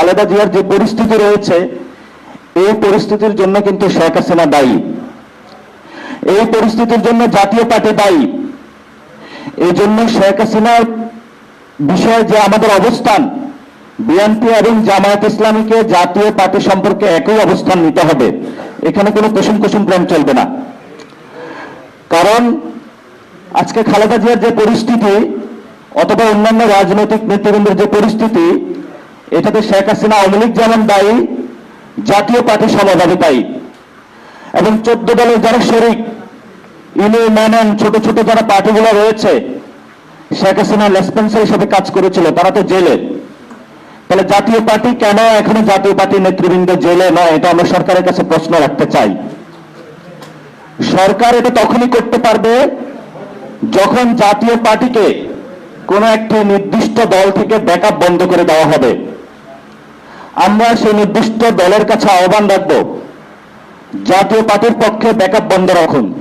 খালেদা জিয়ার যে পরিস্থিতি রয়েছে, এই পরিস্থিতির জন্য কিন্তু শেখ হাসিনা দায়ী। এই পরিস্থিতির জন্য জাতীয় পার্টি দায়ী। এই জন্য শেখ হাসিনার বিষয়ে যে আমাদের অবস্থান, বিএনপি এবং জামায়াত ইসলামীকে জাতীয় পার্টি সম্পর্কে একই অবস্থান নিতে হবে। এখানে কোনো কুসুম কুসুম প্রেম চলবে না। কারণ আজকে খালেদা জিয়ার যে পরিস্থিতি, অথবা অন্যান্য রাজনৈতিক নেতৃবৃন্দের যে পরিস্থিতি এটাতে শেখ হাসিনা আওয়ামী লীগ যেমন দায়ী, জাতীয় পার্টি সমাজভাবে দায়ী। এবং চোদ্দ দলের যারা শরিক, ইনু, ম্যানন, ছোট ছোট যারা পার্টিগুলো রয়েছে, শেখ হাসিনা লেসপেন্সার হিসেবে কাজ করেছিল, তারা তো জেলে। তাহলে জাতীয় পার্টি কেন এখনও জাতীয় পার্টির নেতৃবৃন্দ জেলে? নয় এটা আমরা সরকারের কাছে প্রশ্ন রাখতে চাই। সরকার এটা তখনই করতে পারবে যখন জাতীয় পার্টিকে কোনো একটি নির্দিষ্ট দল থেকে ব্যাকআপ বন্ধ করে দেওয়া হবে। আমরা সেই নির্দিষ্ট দলের কাছে আহ্বান রাখব। জাতীয় পার্টির পক্ষে ব্যাকআপ বন্ধ রাখুন।